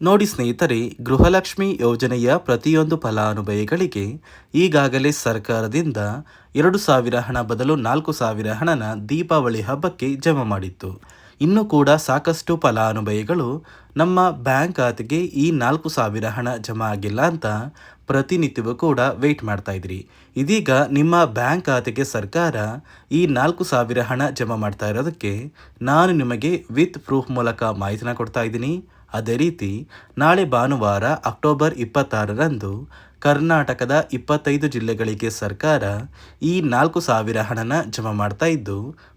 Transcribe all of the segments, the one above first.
ನೋಡಿ ಸ್ನೇಹಿತರೆ, ಗೃಹಲಕ್ಷ್ಮಿ ಯೋಜನೆಯ ಪ್ರತಿಯೊಂದು ಫಲಾನುಭವಿಗಳಿಗೆ ಈಗಾಗಲೇ ಸರ್ಕಾರದಿಂದ ಎರಡು ಸಾವಿರ ಹಣ ಬದಲು ನಾಲ್ಕು ಸಾವಿರ ಹಣನ ದೀಪಾವಳಿ ಹಬ್ಬಕ್ಕೆ ಜಮಾ ಮಾಡಿತ್ತು. ಇನ್ನು ಕೂಡ ಸಾಕಷ್ಟು ಫಲಾನುಭವಿಗಳು ನಮ್ಮ ಬ್ಯಾಂಕ್ ಖಾತೆಗೆ ಈ ನಾಲ್ಕು ಸಾವಿರ ಹಣ ಜಮಾ ಆಗಿಲ್ಲ ಅಂತ ಪ್ರತಿನಿತ್ಯವೂ ಕೂಡ ವೆಯ್ಟ್ ಮಾಡ್ತಾ ಇದ್ರಿ. ಇದೀಗ ನಿಮ್ಮ ಬ್ಯಾಂಕ್ ಖಾತೆಗೆ ಸರ್ಕಾರ ಈ ನಾಲ್ಕು ಸಾವಿರ ಹಣ ಜಮಾ ಮಾಡ್ತಾ ಇರೋದಕ್ಕೆ ನಾನು ನಿಮಗೆ ವಿತ್ ಪ್ರೂಫ್ ಮೂಲಕ ಮಾಹಿತಿನ ಕೊಡ್ತಾ ಇದ್ದೀನಿ. ಅದೇ ರೀತಿ ನಾಳೆ ಭಾನುವಾರ ಅಕ್ಟೋಬರ್ ಇಪ್ಪತ್ತಾರರಂದು ಕರ್ನಾಟಕದ ಇಪ್ಪತ್ತೈದು ಜಿಲ್ಲೆಗಳಿಗೆ ಸರ್ಕಾರ ಈ ನಾಲ್ಕು ಸಾವಿರ ಹಣನ ಜಮಾ ಮಾಡ್ತಾ ಇದ್ದು,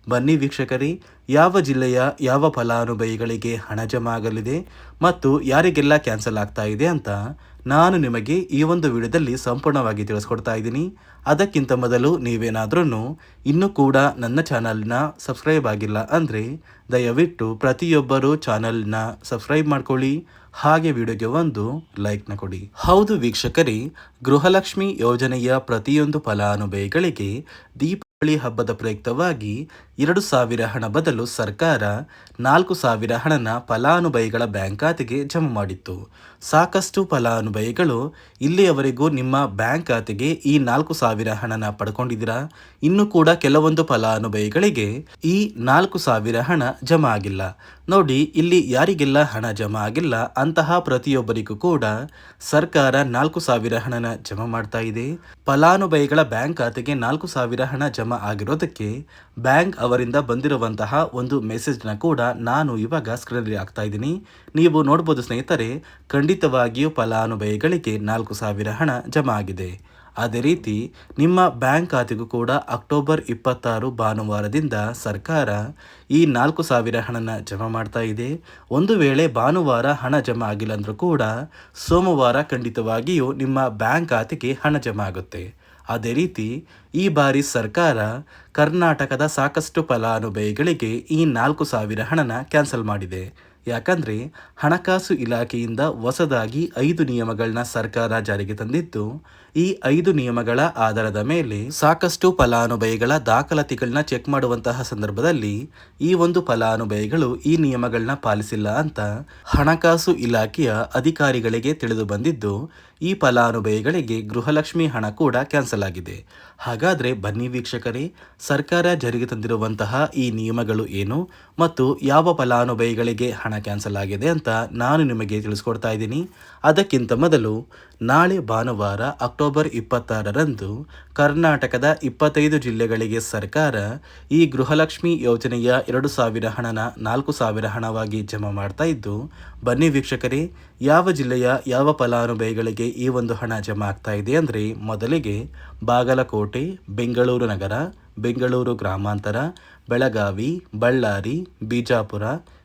ಬನ್ನಿ ವೀಕ್ಷಕರೇ, ಯಾವ ಜಿಲ್ಲೆಯ ಯಾವ ಫಲಾನುಭವಿಗಳಿಗೆ ಹಣ ಜಮಾ ಆಗಲಿದೆ ಮತ್ತು ಯಾರಿಗೆಲ್ಲ ಕ್ಯಾನ್ಸಲ್ ಆಗ್ತಾ ಇದೆ ಅಂತ ನಾನು ನಿಮಗೆ ಈ ಒಂದು ವಿಡಿಯೋದಲ್ಲಿ ಸಂಪೂರ್ಣವಾಗಿ ತಿಳಿಸ್ಕೊಡ್ತಾ ಇದ್ದೀನಿ. ಅದಕ್ಕಿಂತ ಮೊದಲು ನೀವೇನಾದ್ರೂ ಇನ್ನೂ ಕೂಡ ನನ್ನ ಚಾನಲ್ನ ಸಬ್ಸ್ಕ್ರೈಬ್ ಆಗಿಲ್ಲ ಅಂದರೆ ದಯವಿಟ್ಟು ಪ್ರತಿಯೊಬ್ಬರು ಚಾನಲ್ನ ಸಬ್ಸ್ಕ್ರೈಬ್ ಮಾಡ್ಕೊಳ್ಳಿ. ಹಾಗೆ ವಿಡಿಯೋಗೆ ಒಂದು ಲೈಕ್ನ ಕೊಡಿ. ಹೌದು ವೀಕ್ಷಕರೇ, ಗೃಹಲಕ್ಷ್ಮಿ ಯೋಜನೆಯ ಪ್ರತಿಯೊಂದು ಫಲಾನುಭವಿಗಳಿಗೆ ದೀಪಾವಳಿ ಹಬ್ಬದ ಪ್ರಯುಕ್ತವಾಗಿ ಎರಡು ಸಾವಿರ ಹಣ ಬದಲು ಸರ್ಕಾರ ನಾಲ್ಕು ಸಾವಿರ ಹಣನ ಫಲಾನುಭವಿಗಳ ಬ್ಯಾಂಕ್ ಖಾತೆಗೆ ಜಮಾ ಮಾಡಿತ್ತು. ಸಾಕಷ್ಟು ಫಲಾನುಭವಿಗಳು ಇಲ್ಲಿಯವರೆಗೂ ನಿಮ್ಮ ಬ್ಯಾಂಕ್ ಖಾತೆಗೆ ಈ ನಾಲ್ಕು ಸಾವಿರ ಹಣನ ಪಡ್ಕೊಂಡಿದ್ದೀರಾ? ಇನ್ನು ಕೂಡ ಕೆಲವೊಂದು ಫಲಾನುಭವಿಗಳಿಗೆ ಈ ನಾಲ್ಕು ಸಾವಿರ ಹಣ ಜಮಾ ಆಗಿಲ್ಲ. ನೋಡಿ, ಇಲ್ಲಿ ಯಾರಿಗೆಲ್ಲ ಹಣ ಜಮಾ ಆಗಿಲ್ಲ, ಅಂತಹ ಪ್ರತಿಯೊಬ್ಬರಿಗೂ ಕೂಡ ಸರ್ಕಾರ ನಾಲ್ಕು ಸಾವಿರ ಹಣನ ಜಮಾ ಮಾಡ್ತಾ ಇದೆ. ಫಲಾನುಭವಿಗಳ ಬ್ಯಾಂಕ್ ಖಾತೆಗೆ ನಾಲ್ಕು ಸಾವಿರ ಹಣ ಜಮಾ ಆಗಿರೋದಕ್ಕೆ ಬ್ಯಾಂಕ್ ಅವರಿಂದ ಬಂದಿರುವಂತಹ ಒಂದು ಮೆಸೇಜ್ನ ಕೂಡ ನಾನು ಇವಾಗ ಸ್ಕ್ರೀನಲ್ಲಿ ಆಗ್ತಾ ಇದ್ದೀನಿ. ನೀವು ನೋಡ್ಬೋದು ಸ್ನೇಹಿತರೆ, ಖಂಡಿತವಾಗಿಯೂ ಫಲಾನುಭವಿಗಳಿಗೆ ನಾಲ್ಕು ಸಾವಿರ ಹಣ ಜಮಾ ಆಗಿದೆ. ಅದೇ ರೀತಿ, ನಿಮ್ಮ ಬ್ಯಾಂಕ್ ಖಾತೆಗೂ ಕೂಡ ಅಕ್ಟೋಬರ್ ಇಪ್ಪತ್ತಾರು ಭಾನುವಾರದಿಂದ ಸರ್ಕಾರ ಈ ನಾಲ್ಕು ಸಾವಿರ ಹಣನ ಜಮಾ ಮಾಡ್ತಾ ಇದೆ. ಒಂದು ವೇಳೆ ಭಾನುವಾರ ಹಣ ಜಮಾ ಆಗಿಲ್ಲ ಅಂದರೂ ಕೂಡ ಸೋಮವಾರ ಖಂಡಿತವಾಗಿಯೂ ನಿಮ್ಮ ಬ್ಯಾಂಕ್ ಖಾತೆಗೆ ಹಣ ಜಮಾ ಆಗುತ್ತೆ. ಅದೇ ರೀತಿ ಈ ಬಾರಿ ಸರ್ಕಾರ ಕರ್ನಾಟಕದ ಸಾಕಷ್ಟು ಫಲಾನುಭವಿಗಳಿಗೆ ಈ ನಾಲ್ಕು ಸಾವಿರ ಹಣನ ಕ್ಯಾನ್ಸಲ್ ಮಾಡಿದೆ. ಯಾಕಂದರೆ ಹಣಕಾಸು ಇಲಾಖೆಯಿಂದ ಹೊಸದಾಗಿ ಐದು ನಿಯಮಗಳನ್ನ ಸರ್ಕಾರ ಜಾರಿಗೆ ತಂದಿದ್ದು, ಈ ಐದು ನಿಯಮಗಳ ಆಧಾರದ ಮೇಲೆ ಸಾಕಷ್ಟು ಫಲಾನುಭವಿಗಳ ದಾಖಲಾತಿಗಳನ್ನ ಚೆಕ್ ಮಾಡುವಂತಹ ಸಂದರ್ಭದಲ್ಲಿ ಈ ಒಂದು ಫಲಾನುಭವಿಗಳು ಈ ನಿಯಮಗಳನ್ನ ಪಾಲಿಸಿಲ್ಲ ಅಂತ ಹಣಕಾಸು ಇಲಾಖೆಯ ಅಧಿಕಾರಿಗಳಿಗೆ ತಿಳಿದು ಬಂದಿದ್ದು, ಈ ಫಲಾನುಭವಿಗಳಿಗೆ ಗೃಹಲಕ್ಷ್ಮಿ ಹಣ ಕೂಡ ಕ್ಯಾನ್ಸಲ್ ಆಗಿದೆ. ಹಾಗಾದರೆ ಬನ್ನಿ ವೀಕ್ಷಕರೇ, ಸರ್ಕಾರ ಜಾರಿಗೆ ತಂದಿರುವಂತಹ ಈ ನಿಯಮಗಳು ಏನು ಮತ್ತು ಯಾವ ಫಲಾನುಭವಿಗಳಿಗೆ ಹಣ ಕ್ಯಾನ್ಸಲ್ ಆಗಿದೆ ಅಂತ ನಾನು ನಿಮಗೆ ತಿಳಿಸ್ಕೊಡ್ತಾ ಇದ್ದೀನಿ. ಅದಕ್ಕಿಂತ ಮೊದಲು ನಾಳೆ ಭಾನುವಾರ ಅಕ್ಟೋಬರ್ ಇಪ್ಪತ್ತಾರರಂದು ಕರ್ನಾಟಕದ ಇಪ್ಪತ್ತೈದು ಜಿಲ್ಲೆಗಳಿಗೆ ಸರ್ಕಾರ ಈ ಗೃಹಲಕ್ಷ್ಮಿ ಯೋಜನೆಯ ಎರಡು ಸಾವಿರ ಹಣನ ನಾಲ್ಕು ಸಾವಿರ ಹಣವಾಗಿ ಜಮಾ ಮಾಡ್ತಾ ಇದ್ದು, ಬನ್ನಿ ವೀಕ್ಷಕರೇ, ಯಾವ ಜಿಲ್ಲೆಯ ಯಾವ ಫಲಾನುಭವಿಗಳಿಗೆ ಈ ಒಂದು ಹಣ ಜಮಾ ಆಗ್ತಾ ಇದೆ ಅಂದರೆ ಮೊದಲಿಗೆ ಬಾಗಲಕೋಟೆ, ಬೆಂಗಳೂರು ನಗರ, ಬೆಂಗಳೂರು ಗ್ರಾಮಾಂತರ, ಬೆಳಗಾವಿ, ಬಳ್ಳಾರಿ, ಬಿಜಾಪುರ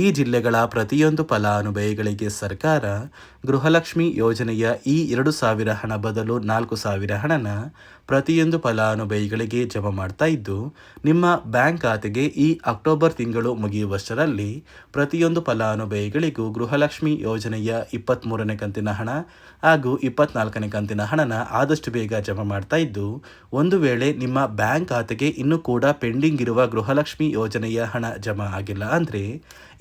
ಈ ಜಿಲ್ಲೆಗಳ ಪ್ರತಿಯೊಂದು ಫಲಾನುಭವಿಗಳಿಗೆ ಸರ್ಕಾರ ಗೃಹಲಕ್ಷ್ಮಿ ಯೋಜನೆಯ ಈ ಎರಡು ಸಾವಿರ ಹಣ ಬದಲು ನಾಲ್ಕು ಸಾವಿರ ಹಣನ ಪ್ರತಿಯೊಂದು ಫಲಾನುಭವಿಗಳಿಗೆ ಜಮಾ ಮಾಡ್ತಾ ಇದ್ದು, ನಿಮ್ಮ ಬ್ಯಾಂಕ್ ಖಾತೆಗೆ ಈ ಅಕ್ಟೋಬರ್ ತಿಂಗಳು ಮುಗಿಯುವಷ್ಟರಲ್ಲಿ ಪ್ರತಿಯೊಂದು ಫಲಾನುಭವಿಗಳಿಗೂ ಗೃಹಲಕ್ಷ್ಮಿ ಯೋಜನೆಯ ಇಪ್ಪತ್ತ್ಮೂರನೇ ಕಂತಿನ ಹಣ ಹಾಗೂ ಇಪ್ಪತ್ನಾಲ್ಕನೇ ಕಂತಿನ ಹಣನ ಆದಷ್ಟು ಬೇಗ ಜಮಾ ಮಾಡ್ತಾ ಇದ್ದು, ಒಂದು ವೇಳೆ ನಿಮ್ಮ ಬ್ಯಾಂಕ್ ಖಾತೆಗೆ ಇನ್ನೂ ಕೂಡ ಪೆಂಡಿಂಗ್ ಇರುವ ಗೃಹಲಕ್ಷ್ಮಿ ಯೋಜನೆಯ ಹಣ ಜಮಾ ಆಗಿಲ್ಲ ಅಂದರೆ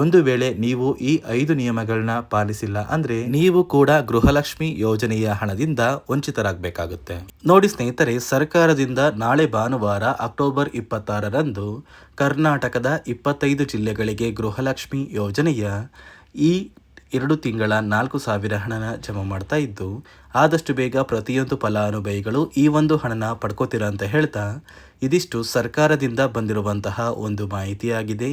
ಒಂದು ವೇಳೆ ನೀವು ಈ ಐದು ನಿಯಮಗಳನ್ನ ಪಾಲಿಸಿಲ್ಲ ಅಂದ್ರೆ ನೀವು ಕೂಡ ಗೃಹಲಕ್ಷ್ಮಿ ಯೋಜನೆಯ ಹಣದಿಂದ ವಂಚಿತರಾಗಬೇಕಾಗುತ್ತೆ. ನೋಡಿ ಸ್ನೇಹಿತರೆ, ಸರ್ಕಾರದಿಂದ ನಾಳೆ ಭಾನುವಾರ ಅಕ್ಟೋಬರ್ ಇಪ್ಪತ್ತಾರರಂದು ಕರ್ನಾಟಕದ ಇಪ್ಪತ್ತೈದು ಜಿಲ್ಲೆಗಳಿಗೆ ಗೃಹಲಕ್ಷ್ಮಿ ಯೋಜನೆಯ ಈ ಎರಡು ತಿಂಗಳ ನಾಲ್ಕು ಸಾವಿರ ಹಣನ ಜಮಾ ಮಾಡ್ತಾ ಇದ್ದು, ಆದಷ್ಟು ಬೇಗ ಪ್ರತಿಯೊಂದು ಫಲಾನುಭವಿಗಳು ಈ ಒಂದು ಹಣನ ಪಡ್ಕೋತೀರಾ ಅಂತ ಹೇಳ್ತಾ, ಇದಿಷ್ಟು ಸರ್ಕಾರದಿಂದ ಬಂದಿರುವಂತಹ ಒಂದು ಮಾಹಿತಿಯಾಗಿದೆ.